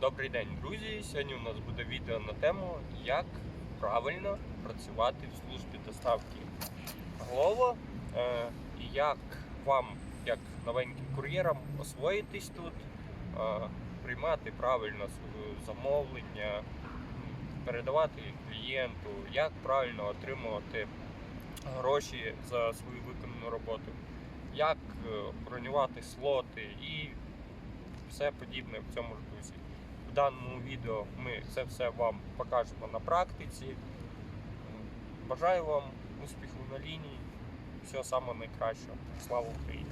Добрий день, друзі! Сьогодні у нас буде відео на тему, як правильно працювати в службі доставки Glovo е, і як вам, як новеньким кур'єрам, освоїтись тут, е, приймати правильно замовлення, передавати клієнту, як правильно отримувати гроші за свою виконану роботу, як е, бронювати слоти і все подібне в цьому ж дусі. Даному відео ми це все вам покажемо на практиці. Бажаю вам успіху на лінії. Всього самого найкращого. Слава Україні!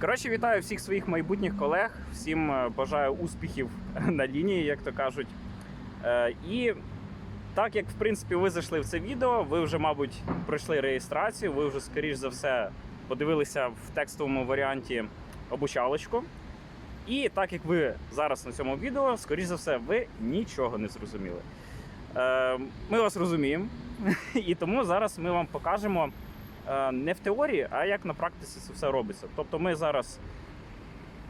Коротше, вітаю всіх своїх майбутніх колег. Всім е, бажаю успіхів на лінії, як то кажуть. Е, І так як в принципі ви зайшли в це відео, ви вже, мабуть, пройшли реєстрацію, ви вже, скоріш за все, подивилися в текстовому варіанті обучалочку. І так як ви зараз на цьому відео, скоріш за все, ви нічого не зрозуміли. Е, Ми вас розуміємо, і тому зараз ми вам покажемо е, не в теорії, а як на практиці це все робиться. Тобто ми зараз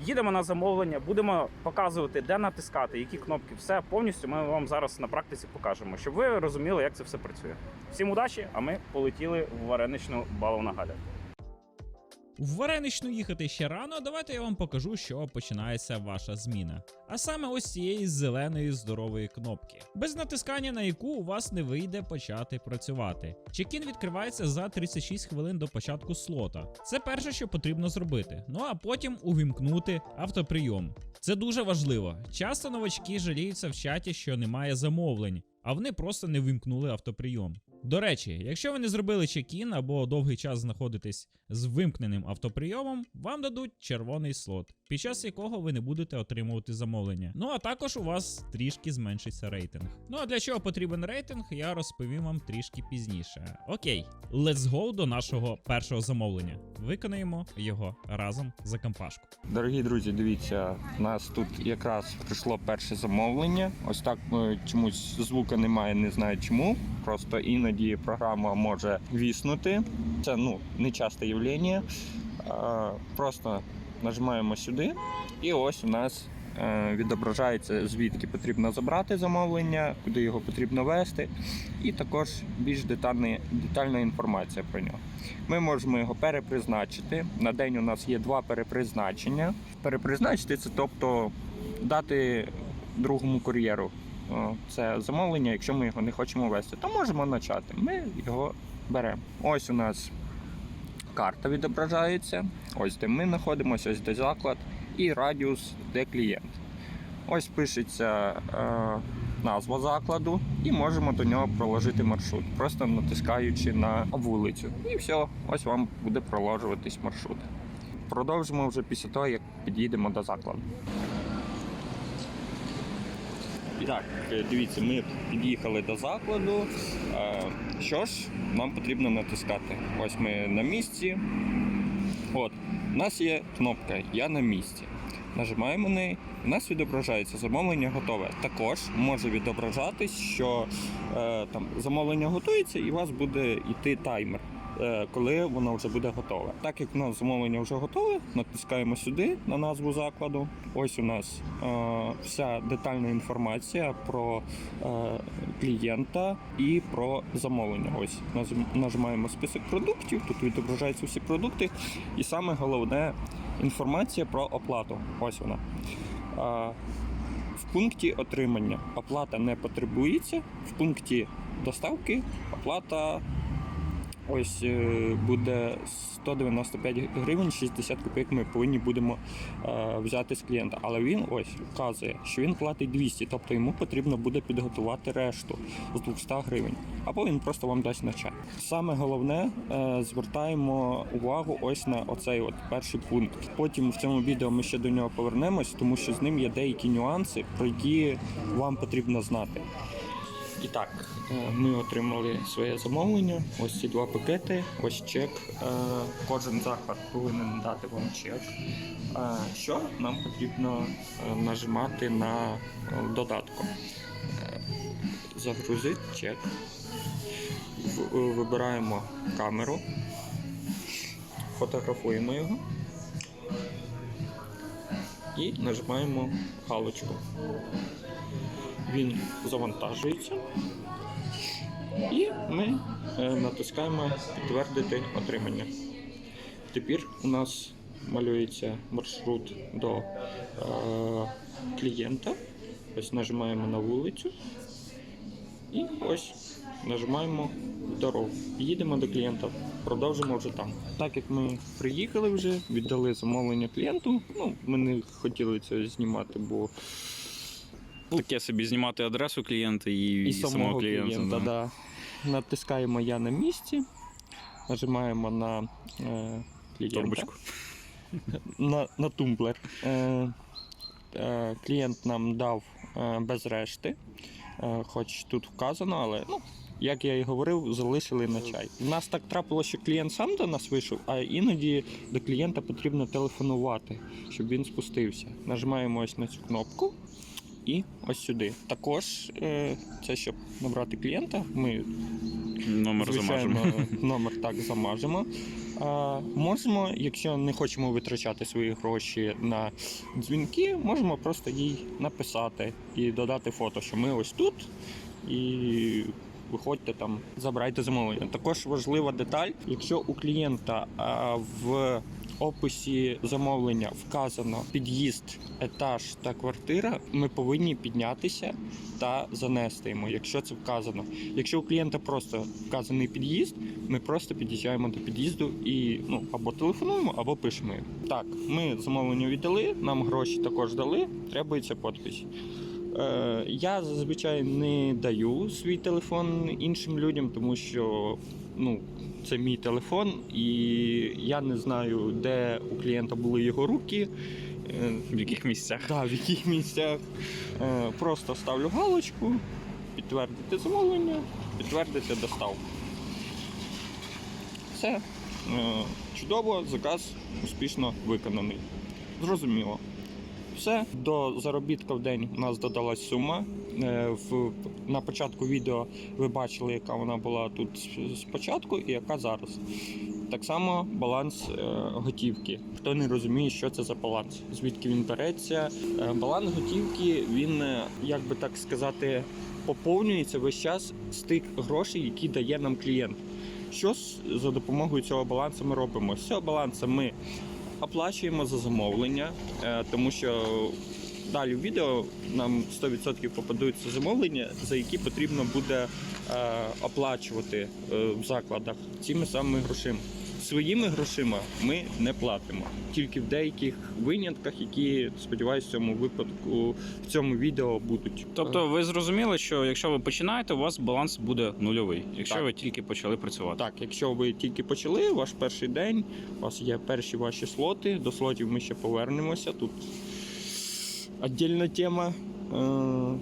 їдемо на замовлення, будемо показувати, де натискати, які кнопки, все повністю ми вам зараз на практиці покажемо, щоб ви розуміли, як це все працює. Всім удачі, а ми полетіли в вареничну баловна галя. В Вареничну їхати ще рано, давайте я вам покажу, що починається ваша зміна. А саме ось цієї зеленої здорової кнопки, без натискання на яку у вас не вийде почати працювати. Чекін відкривається за 36 хвилин до початку слота. Це перше, що потрібно зробити. Ну а потім увімкнути автоприйом. Це дуже важливо. Часто новачки жаліються в чаті, що немає замовлень, а вони просто не вимкнули автоприйом. До речі, якщо ви не зробили чекін або довгий час знаходитесь з вимкненим автоприйомом, вам дадуть червоний слот, під час якого ви не будете отримувати замовлення. Ну а також у вас трішки зменшиться рейтинг. Ну а для чого потрібен рейтинг, я розповім вам трішки пізніше. Окей, let's go до нашого першого замовлення. Виконаємо його разом за компашку. Дорогі друзі, дивіться, у нас тут якраз прийшло перше замовлення. Ось так е, чомусь звука немає, не знаю чому. Просто іноді програма може віснути. Це ну часте явлення. Е, Просто нажимаємо сюди, і ось у нас е, відображається, звідки потрібно забрати замовлення, куди його потрібно вести, і також більш детальна, детальна інформація про нього. Ми можемо його перепризначити. На день у нас є два перепризначення. Перепризначити це тобто дати другому кур'єру це замовлення, якщо ми його не хочемо вести, то можемо почати. Ми його беремо. Ось у нас карта відображається. Ось де ми знаходимося, ось де заклад, і радіус, де клієнт. Ось пишеться е, назва закладу, і можемо до нього проложити маршрут, просто натискаючи на вулицю. І все, ось вам буде проложуватись маршрут. Продовжимо вже після того, як під'їдемо до закладу. Так, е, дивіться, ми під'їхали до закладу. Е, Що ж, нам потрібно натискати. Ось ми на місці. От, у нас є кнопка Я на місці. Нажимаємо на неї, у нас відображається замовлення готове. Також може відображатись, що е, там замовлення готується, і у вас буде йти таймер, коли воно вже буде готове. Так як у нас замовлення вже готове, натискаємо сюди на назву закладу. Ось у нас е, вся детальна інформація про е, клієнта і про замовлення. Ось нажимаємо список продуктів, тут відображаються всі продукти, і саме головне інформація про оплату. Ось вона. В пункті отримання оплата не потребується. В пункті доставки оплата ось е, буде 195 гривень 60 копійок. Ми повинні будемо е, взяти з клієнта. Але він ось вказує, що він платить 200, тобто йому потрібно буде підготувати решту з 200 гривень. Або він просто вам дасть на чай. Саме головне е, звертаємо увагу ось на оцей от перший пункт. Потім в цьому відео ми ще до нього повернемось, тому що з ним є деякі нюанси, про які вам потрібно знати. І так, е, ми отримали своє замовлення. Ось ці два пакети, ось чек. Е, Кожен заклад повинен дати вам чек. Е, Що нам потрібно нажимати на додатку? Загрузити чек. Вибираємо камеру, фотографуємо його. І нажимаємо галочку. Він завантажується. І ми е, натискаємо підтвердити отримання. Тепер у нас малюється маршрут до е, клієнта. Ось нажимаємо на вулицю. І ось нажимаємо дорогу. Їдемо до клієнта, продовжимо вже там. Так як ми приїхали вже, віддали замовлення клієнту. Ну, ми не хотіли це знімати, бо Таке собі знімати адресу клієнта і, і самого клієнта. да. Натискаємо я на місці, нажимаємо на е, клієнта. Торбочку. на, на тумблер. Е, е, клієнт нам дав е, без решти, е, хоч тут вказано, але ну, як я і говорив, залишили на чай. У нас так трапилося, що клієнт сам до нас вийшов, а іноді до клієнта потрібно телефонувати, щоб він спустився. Нажимаємо ось на цю кнопку. І ось сюди. Також е, це щоб набрати клієнта. Ми Номер Звичайно, замажемо. номер так замажемо. А, можемо, якщо не хочемо витрачати свої гроші на дзвінки, можемо просто їй написати і додати фото, що ми ось тут і. Виходьте там, забирайте замовлення. Також важлива деталь, якщо у клієнта в описі замовлення вказано під'їзд, етаж та квартира, ми повинні піднятися та занести йому, якщо це вказано. Якщо у клієнта просто вказаний під'їзд, ми просто під'їжджаємо до під'їзду і ну або телефонуємо, або пишемо. Так, ми замовлення віддали, нам гроші також дали, требується підпис. Е, я зазвичай не даю свій телефон іншим людям, тому що ну, це мій телефон, і я не знаю, де у клієнта були його руки. Е, В яких місцях? та, в яких місцях. Е, Просто ставлю галочку, підтвердити замовлення, підтвердити доставку. Все. Чудово, заказ успішно виконаний. Зрозуміло. Все, до заробітка в день у нас додалась сума. Е, на початку відео ви бачили, яка вона була тут спочатку і яка зараз. Так само баланс е, готівки. Хто не розуміє, що це за баланс, звідки він береться. Е, баланс готівки, він, як би так сказати, поповнюється весь час з тих грошей, які дає нам клієнт. Що за допомогою цього балансу ми робимо? З цього балансу ми оплачуємо за замовлення, е, тому що далі в відео нам 100% попадуться замовлення, за які потрібно буде е, оплачувати е, в закладах цими самими грошима. Своїми грошима ми не платимо, тільки в деяких винятках, які сподіваюся, в цьому випадку в цьому відео будуть. Тобто ви зрозуміли, що якщо ви починаєте, у вас баланс буде нульовий, якщо Так. ви тільки почали працювати. Так, якщо ви тільки почали, ваш перший день, у вас є перші ваші слоти. До слотів ми ще повернемося. Тут віддільна тема. Е,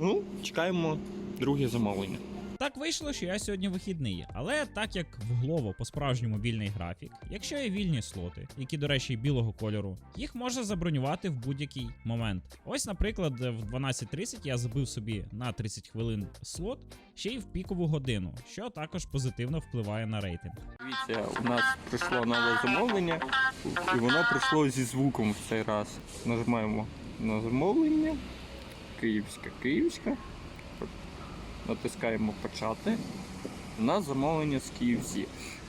Ну, чекаємо друге замовлення. Так вийшло, що я сьогодні вихідний, але так як в Glovo по справжньому вільний графік, якщо є вільні слоти, які, до речі, білого кольору, їх можна забронювати в будь-який момент. Ось, наприклад, в 12.30 я забив собі на 30 хвилин слот ще й в пікову годину, що також позитивно впливає на рейтинг. Дивіться, у нас прийшло нове замовлення, і воно прийшло зі звуком в цей раз. Нажимаємо на замовлення. Київська, Київська. Натискаємо почати. У нас замовлення з KFC.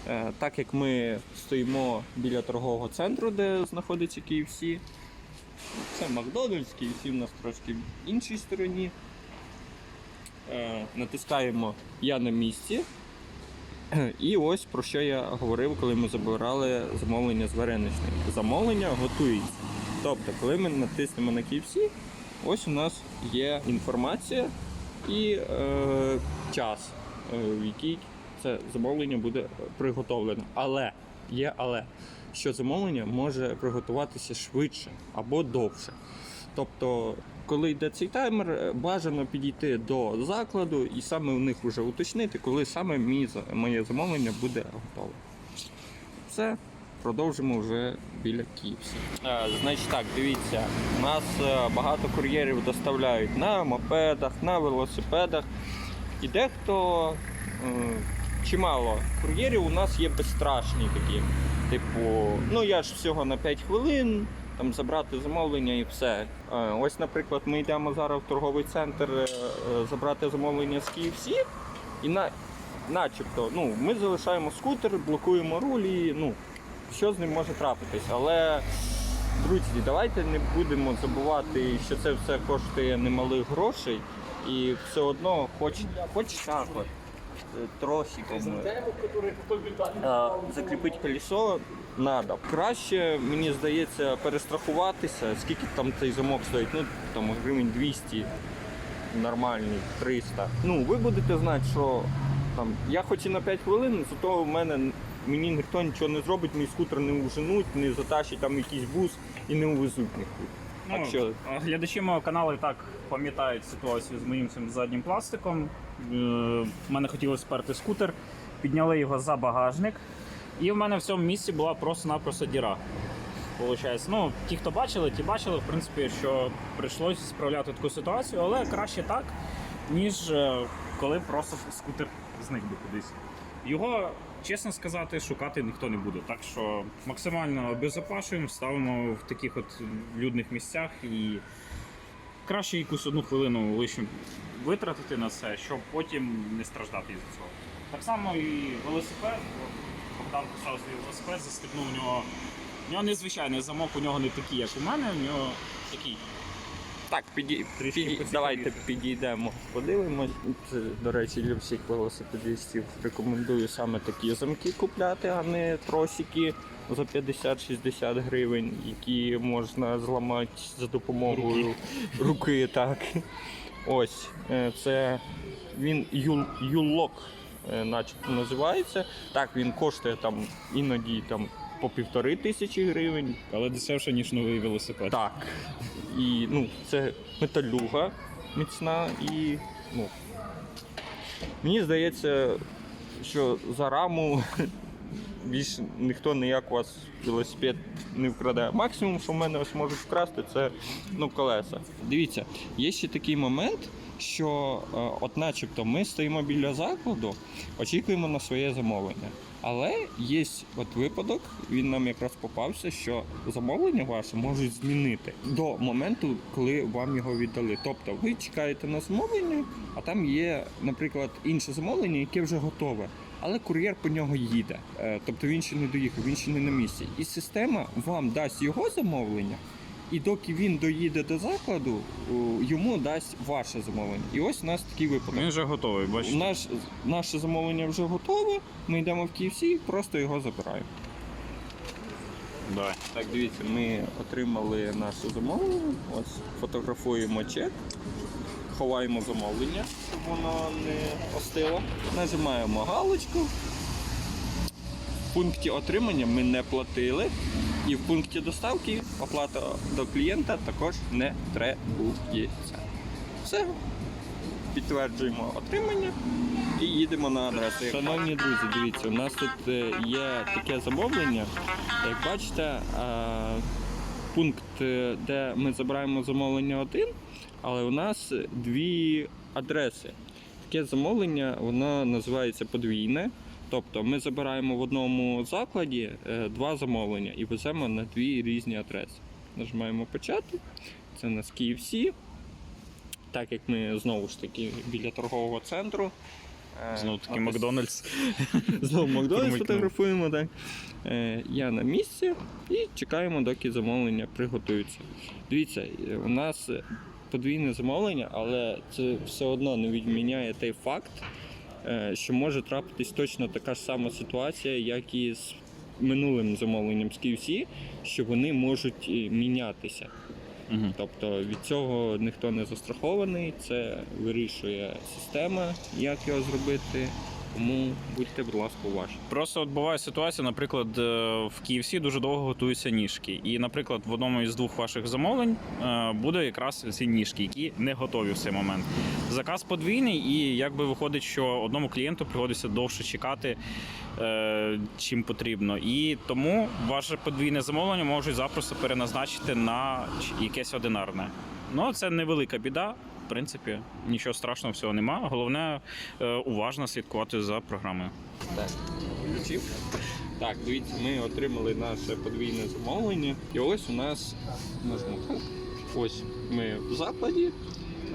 Е, Так як ми стоїмо біля торгового центру, де знаходиться KFC, це Макдональдс, KFC у нас трошки в іншій стороні. Е, Натискаємо Я на місці. І ось про що я говорив, коли ми забирали замовлення з вареничних. Замовлення готується. Тобто, коли ми натиснемо на KFC, ось у нас є інформація і е, час, е, в який це замовлення буде приготовлено. Але є але, що замовлення може приготуватися швидше або довше. Тобто, коли йде цей таймер, е, бажано підійти до закладу і саме у них вже уточнити, коли саме моє замовлення буде готове. Все, продовжимо вже біля Київсі. Значить так, дивіться, нас е, багато кур'єрів доставляють на мопедах, на велосипедах. І дехто е, чимало кур'єрів у нас є безстрашні такі. Типу, ну я ж всього на 5 хвилин, там забрати замовлення і все. Е, Ось, наприклад, ми йдемо зараз в торговий центр е, е, забрати замовлення з KFC, і на, начебто, ну, ми залишаємо скутер, блокуємо руль і ну, що з ним може трапитись. Але, друзі, давайте не будемо забувати, що це все коштує немалих грошей. І все одно, хоч, хоч так от, е, тросиком закріпити колесо надо. Краще, мені здається, перестрахуватися, скільки там цей замок стоїть, ну там гривень 200, нормальний, 300. Ну, ви будете знати, що там, я хоч і на 5 хвилин, зато в мене мені ніхто нічого не зробить, мій скутер не уженуть, не затащить там якийсь бус і не увезуть нікуди. Так Ну, що Глядачі мого каналу і так пам'ятають ситуацію з моїм цим заднім пластиком. Е, В мене хотіли сперти скутер, підняли його за багажник, і в мене в цьому місці була просто-напросто діра. Получається, ну, ті, хто бачили, ті бачили, в принципі, що прийшлося справляти таку ситуацію, але краще так, ніж е, коли просто скутер зник би кудись. Його, чесно сказати, шукати ніхто не буде. Так що максимально обезопашуємо, ставимо в таких от людних місцях і краще якусь одну хвилину лише витратити на це, щоб потім не страждати із цього. Так само і велосипед. Богдан писав свій велосипед, застебнув у нього. У нього незвичайний замок, у нього не такий, як у мене, у нього такий. Так, піді... Трішки піді... давайте підійдемо, подивимось. Це, до речі, для всіх велосипедистів рекомендую саме такі замки купляти, а не тросики за 50-60 гривень, які можна зламати за допомогою руки. так. Ось, е, це він юл... юллок, е, начебто називається. Так, він коштує там іноді там по півтори тисячі гривень, Але дешевше, ніж новий велосипед. так. І ну, це металюга міцна і ну. Мені здається, що за раму більше ніхто ніяк у вас велосипед не вкраде. Максимум, що в мене ось можуть вкрасти, це ну, колеса. Дивіться, є ще такий момент, що е, от начебто ми стоїмо біля закладу, очікуємо на своє замовлення. Але є от випадок, він нам якраз попався, що замовлення ваше можуть змінити до моменту, коли вам його віддали. Тобто ви чекаєте на замовлення, а там є, наприклад, інше замовлення, яке вже готове. Але кур'єр по нього їде. Е, Тобто він ще не доїхав, він ще не на місці. І система вам дасть його замовлення, і доки він доїде до закладу, йому дасть ваше замовлення. І ось у нас такий випадок. Він вже готовий, бачите. Наш, наше замовлення вже готове. Ми йдемо в KFC, просто його забираємо. Давай. Так, дивіться, ми отримали наше замовлення. Ось фотографуємо чек, ховаємо замовлення, щоб воно не остило. Нажимаємо галочку. В пункті отримання ми не платили. І в пункті доставки оплата до клієнта також не требується. Все. Підтверджуємо отримання і їдемо на адресу. Шановні друзі, дивіться, у нас тут е, є таке замовлення. Як бачите, пункт, е, де ми забираємо замовлення один, але у нас дві адреси. Таке замовлення воно називається подвійне. Тобто ми забираємо в одному закладі е, два замовлення і веземо на дві різні адреси. Нажимаємо почати. Це у нас KFC. Так як ми знову ж таки біля торгового центру. Е, Знову таки Макдональдс. Знову Макдональдс фотографуємо, так. Е, я на місці і чекаємо, доки замовлення приготуються. Дивіться, у нас подвійне замовлення, але це все одно не відміняє той факт, що може трапитись точно така ж сама ситуація, як і з минулим замовленням з QC, що вони можуть е, мінятися. Угу. Тобто від цього ніхто не застрахований, це вирішує система, як його зробити. Тому будьте, будь ласка, уважні. Просто от буває ситуація, наприклад, е, в KFC дуже довго готуються ніжки. І, наприклад, в одному із двох ваших замовлень е, буде якраз ці ніжки, які не готові в цей момент. Заказ подвійний, і якби виходить, що одному клієнту приходиться довше чекати, е, чим потрібно. І тому ваше подвійне замовлення можуть запросто переназначити на якесь одинарне. Ну, це невелика біда. В принципі, нічого страшного всього нема. Головне е, уважно слідкувати за програмою. Так, включив. Так, дивіться, ми отримали наше подвійне замовлення. І ось у нас. Ось ми в закладі.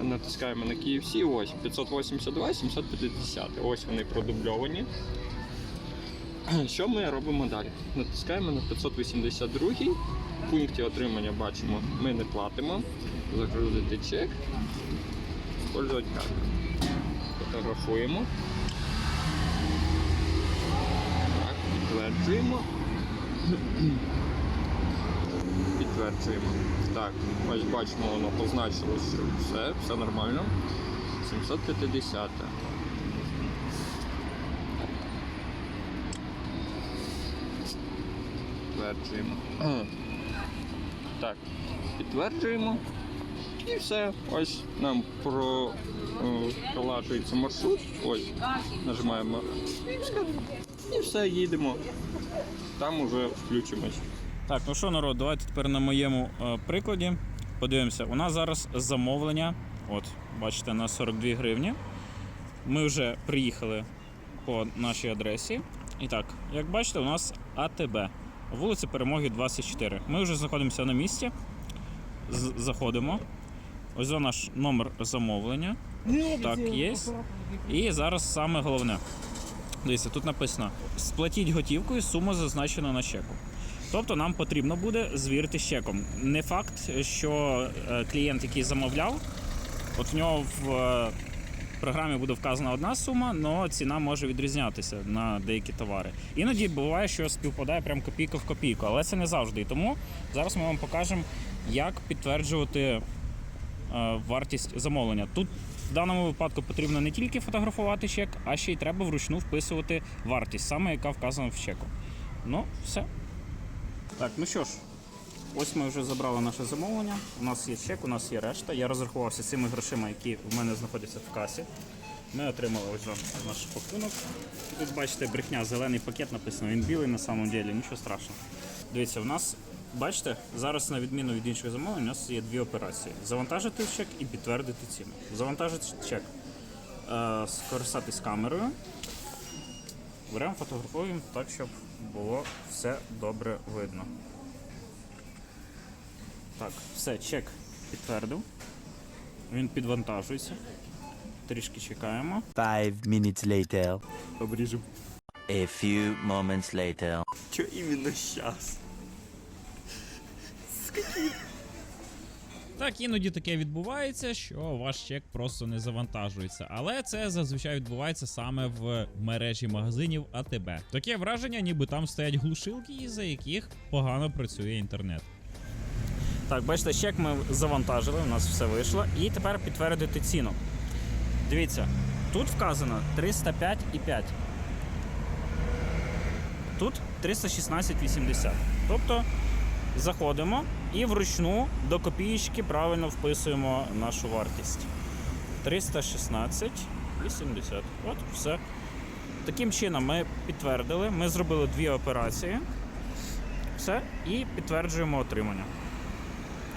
Натискаємо на KFC, ось 582, 750. Ось вони продубльовані. Що ми робимо далі? Натискаємо на 582 в пункті отримання бачимо, ми не платимо. Загрузити чек, Использовать карту. Фотографуємо. Так, підтверджуємо. Підтверджуємо. Так, ось бачимо, воно позначилось, що все, все нормально. 750. Підтверджуємо. Так, підтверджуємо. І все. Ось нам пролажується маршрут. Ось, нажимаємо і все, їдемо. Там уже включимось. Так, ну що, народ, давайте тепер на моєму е, прикладі подивимося. У нас зараз замовлення. От, бачите, на 42 гривні. Ми вже приїхали по нашій адресі. І так, як бачите, у нас АТБ. Вулиця Перемоги 24. Ми вже знаходимося на місці. Заходимо. Ось наш номер замовлення. Так, є. І зараз саме головне. Дивіться, тут написано: сплатіть готівкою, сума зазначена на чеку. Тобто нам потрібно буде звірити з чеком. Не факт, що е, клієнт, який замовляв, от в нього в е, програмі буде вказана одна сума, але ціна може відрізнятися на деякі товари. Іноді буває, що співпадає прям копійка в копійку, але це не завжди. Тому зараз ми вам покажемо, як підтверджувати вартість замовлення. Тут в даному випадку потрібно не тільки фотографувати чек, а ще й треба вручну вписувати вартість, саме яка вказана в чеку. Ну, все. Так, ну що ж, ось ми вже забрали наше замовлення. У нас є чек, у нас є решта. Я розрахувався цими грошима, які в мене знаходяться в касі. Ми отримали ось вам наш пакунок. Тут бачите, брехня, зелений пакет написано, він білий на самом деле, нічого страшного. Дивіться, у нас, бачите, зараз на відміну від інших замовлень, у нас є дві операції: завантажити чек і підтвердити ціну. Завантажити чек, е, скористатись камерою. Беремо, фотографуємо так, щоб було все добре видно. Так, все, чек підтвердив. Він підвантажується. Трішки чекаємо. Five minutes later. Обріжемо. A few moments later. Що іменно зараз? Так, іноді таке відбувається, що ваш чек просто не завантажується. Але це зазвичай відбувається саме в мережі магазинів АТБ. Таке враження, ніби там стоять глушилки, із-за яких погано працює інтернет. Так, бачите, чек ми завантажили, у нас все вийшло. І тепер підтвердити ціну. Дивіться, тут вказано 305,5. Тут 316,80. Тобто заходимо і вручну до копієчки правильно вписуємо нашу вартість. 316,80. От, все. Таким чином ми підтвердили, ми зробили дві операції. Все, і підтверджуємо отримання.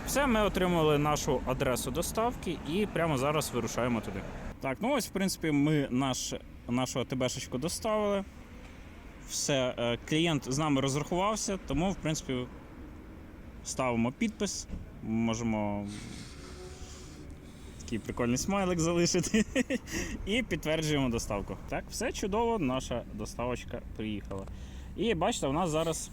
Все, ми отримали нашу адресу доставки і прямо зараз вирушаємо туди. Так, ну ось, в принципі, ми наш, нашу АТБшечку доставили. Все, е, клієнт з нами розрахувався, тому, в принципі, ставимо підпис. Можемо такий прикольний смайлик залишити і підтверджуємо доставку. Так, все чудово, наша доставочка приїхала. І бачите, у нас зараз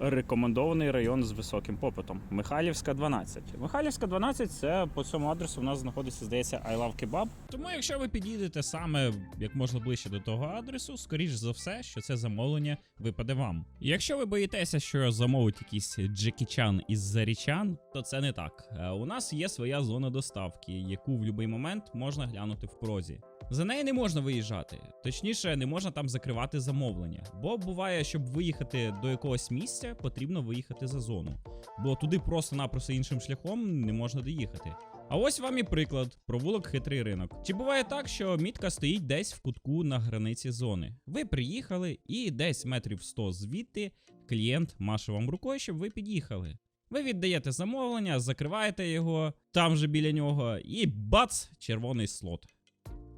рекомендований район з високим попитом. Михайлівська 12. Михайлівська 12 це по цьому адресу у нас знаходиться, здається, I Love Kebab. Тому, якщо ви підійдете саме як можна ближче до того адресу, скоріш за все, що це замовлення випаде вам. Якщо ви боїтеся, що замовить якийсь Джекі Чан із Зарічан, то це не так. Е, У нас є своя зона доставки, яку в будь-який момент можна глянути в прозі. За неї не можна виїжджати, точніше, не можна там закривати замовлення. Бо буває, щоб виїхати до якогось місця, потрібно виїхати за зону. Бо туди просто-напросто іншим шляхом не можна доїхати. А ось вам і приклад: провулок хитрий ринок. Чи буває так, що мітка стоїть десь в кутку на границі зони? Ви приїхали, і десь метрів 100 звідти клієнт маше вам рукою, щоб ви під'їхали. Ви віддаєте замовлення, закриваєте його там же біля нього, і бац, червоний слот.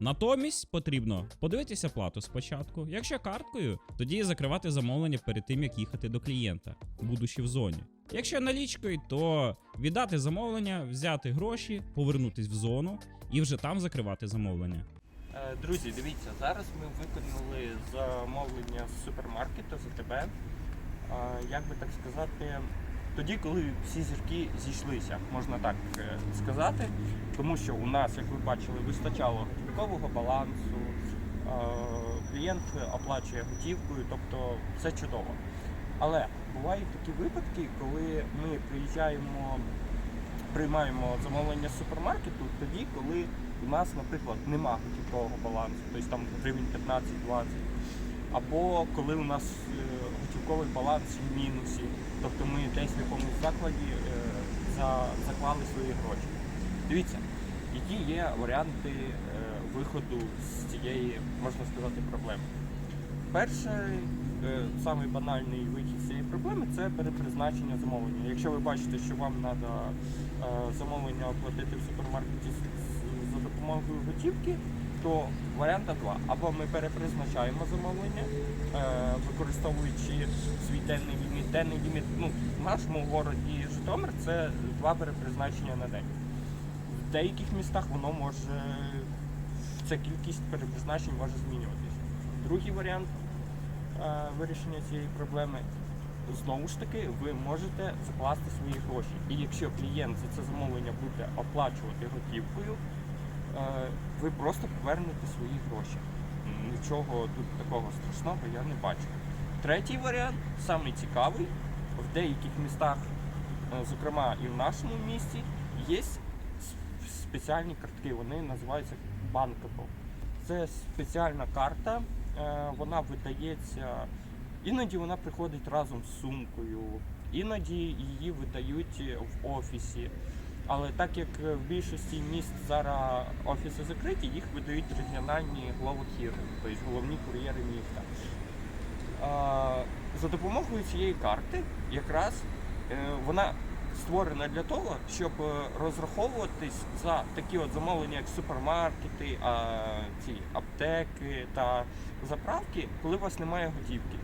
Натомість потрібно подивитися плату спочатку. Якщо карткою, тоді закривати замовлення перед тим, як їхати до клієнта, будучи в зоні. Якщо налічкою, то віддати замовлення, взяти гроші, повернутись в зону і вже там закривати замовлення. Е, Друзі, дивіться, зараз ми виконали замовлення з супермаркету за тебе. Як би так сказати, тоді, коли всі зірки зійшлися, можна так е, сказати. Тому що у нас, як ви бачили, вистачало готівкового балансу, е, клієнт оплачує готівкою, тобто все чудово. Але бувають такі випадки, коли ми приїжджаємо, приймаємо замовлення з супермаркету тоді, коли у нас, наприклад, нема готівкового балансу, тобто там гривень 15-20. Або коли у нас е, баланс в мінусі, тобто ми десь в якомусь закладі е, за, заклали свої гроші. Дивіться, які є варіанти е, виходу з цієї, можна сказати, проблеми. Перший, е, самий банальний вихід цієї проблеми це перепризначення замовлення. Якщо ви бачите, що вам треба замовлення оплатити в супермаркеті за допомогою готівки, то варіанта два. Або ми перепризначаємо замовлення, е, використовуючи свій денний ліміт. Денний ліміт ну, в нашому городі Житомир це два перепризначення на день. В деяких містах воно може, ця кількість перепризначень може змінюватися. Другий варіант е, вирішення цієї проблеми. Знову ж таки, ви можете закласти свої гроші. І якщо клієнт за це замовлення буде оплачувати готівкою, ви просто повернете свої гроші. Нічого тут такого страшного я не бачу. Третій варіант, самий цікавий, в деяких містах, е, зокрема і в нашому місті, є спеціальні картки, вони називаються Bankable. Це спеціальна карта, е, вона видається, іноді вона приходить разом з сумкою, іноді її видають в офісі. Але так як е, в більшості міст зараз офіси закриті, їх видають регіональні главохіри, тобто головні кур'єри міста. За допомогою цієї карти якраз е, вона створена для того, щоб е, розраховуватись за такі от замовлення, як супермаркети, ці аптеки та заправки, коли у вас немає готівки.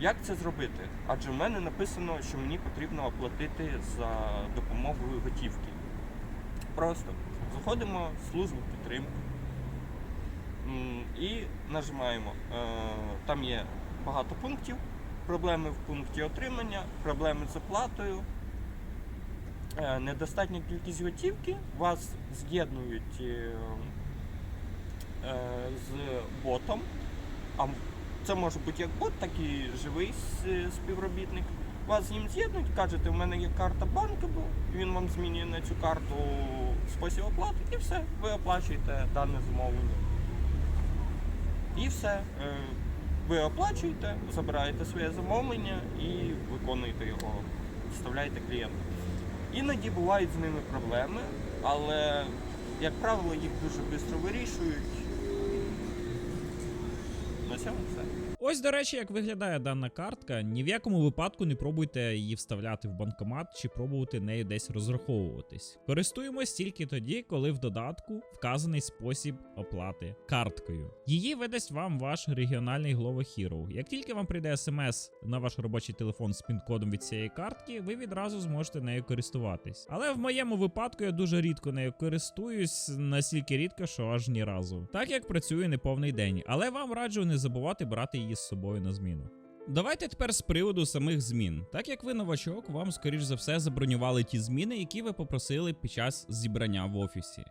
Як це зробити? Адже в мене написано, що мені потрібно оплатити за допомогою готівки. Просто заходимо в службу підтримки і нажимаємо. Е, Там є багато пунктів. Проблеми в пункті отримання, проблеми з оплатою, е, недостатня кількість готівки, вас з'єднують е, з ботом. А це може бути як бот, так і живий співробітник. Вас з ним з'єднують, кажете, у мене є карта банку, він вам змінює на цю карту спосіб оплати і все, ви оплачуєте дане замовлення. І все. Е, Ви оплачуєте, забираєте своє замовлення і виконуєте його, вставляєте клієнту. Іноді бувають з ними проблеми, але, як правило, їх дуже швидко вирішують. На цьому все. Ось, до речі, як виглядає дана картка, ні в якому випадку не пробуйте її вставляти в банкомат чи пробувати нею десь розраховуватись. Користуємось тільки тоді, коли в додатку вказаний спосіб оплати карткою. Її видасть вам ваш регіональний Glovo Hero. Як тільки вам прийде смс на ваш робочий телефон з пін-кодом від цієї картки, ви відразу зможете нею користуватись. Але в моєму випадку я дуже рідко нею користуюсь, настільки рідко, що аж ні разу. Так як працюю неповний день, але вам раджу не забувати брати її з собою на зміну. Давайте тепер з приводу самих змін. Так як ви новачок, вам скоріш за все забронювали ті зміни, які ви попросили під час зібрання в офісі.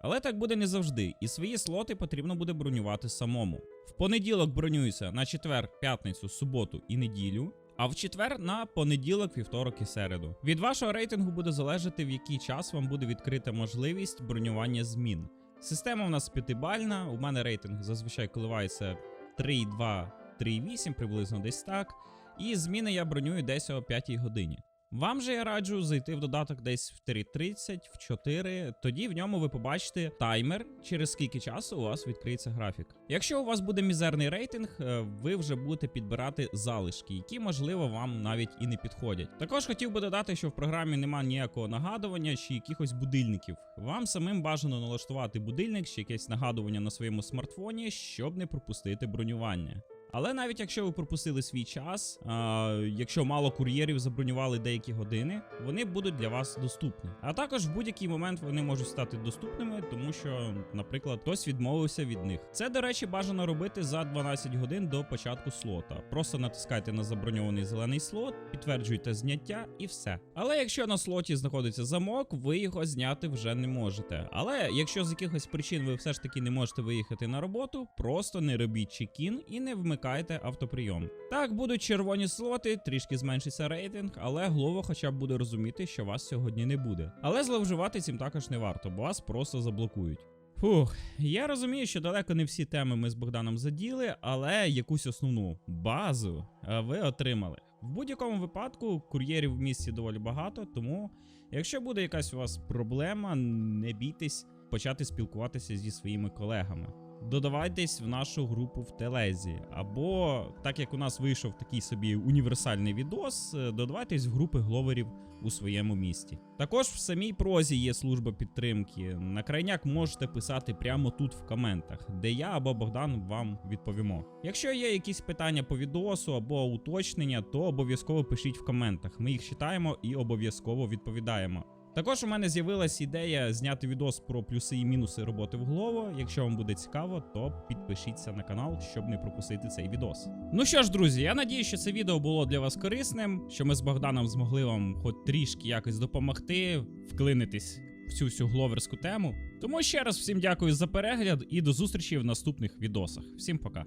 Але так буде не завжди, і свої слоти потрібно буде бронювати самому. В понеділок бронююся на четвер, п'ятницю, суботу і неділю. А в четвер на понеділок, вівторок і середу. Від вашого рейтингу буде залежати, в який час вам буде відкрита можливість бронювання змін. Система у нас п'ятибальна, у мене рейтинг зазвичай коливається 3,2, 3,8, приблизно десь так. І зміни я бронюю десь о 5 годині. Вам же я раджу зайти в додаток десь в 3.30, в 4. Тоді в ньому ви побачите таймер, через скільки часу у вас відкриється графік. Якщо у вас буде мізерний рейтинг, е, ви вже будете підбирати залишки, які можливо вам навіть і не підходять. Також хотів би додати, що в програмі немає ніякого нагадування чи якихось будильників. Вам самим бажано налаштувати будильник чи якесь нагадування на своєму смартфоні, щоб не пропустити бронювання. Але навіть якщо ви пропустили свій час, а, якщо мало кур'єрів забронювали деякі години, вони будуть для вас доступні. А також в будь-який момент вони можуть стати доступними, тому що, наприклад, хтось відмовився від них. Це, до речі, бажано робити за 12 годин до початку слота. Просто натискайте на заброньований зелений слот, підтверджуйте зняття і все. Але якщо на слоті знаходиться замок, ви його зняти вже не можете. Але якщо з якихось причин ви все ж таки не можете виїхати на роботу, просто не робіть чекін і не вмикайте автоприйом. Так, будуть червоні слоти, трішки зменшиться рейтинг, але Глово хоча б буде розуміти, що вас сьогодні не буде. Але зловживати цим також не варто, бо вас просто заблокують. Фух, я розумію, що далеко не всі теми ми з Богданом заділи, але якусь основну базу е, ви отримали. В будь-якому випадку кур'єрів в місті доволі багато, тому якщо буде якась у вас проблема, не бійтесь почати спілкуватися зі своїми колегами. Додавайтесь в нашу групу в Телезі, або так як у нас вийшов такий собі універсальний відос, е, додавайтесь в групи гловерів у своєму місті. Також в самій прозі є служба підтримки. На крайняк можете писати прямо тут в коментах, де я або Богдан вам відповімо. Якщо є якісь питання по відосу або уточнення, то обов'язково пишіть в коментах. Ми їх читаємо і обов'язково відповідаємо. Також у мене з'явилась ідея зняти відос про плюси і мінуси роботи в Глово. Якщо вам буде цікаво, то підпишіться на канал, щоб не пропустити цей відос. Ну що ж, друзі, я надію, що це відео було для вас корисним, що ми з Богданом змогли вам хоч трішки якось допомогти, вклинитись в цю всю гловерську тему. Тому ще раз всім дякую за перегляд і до зустрічі в наступних відосах. Всім пока.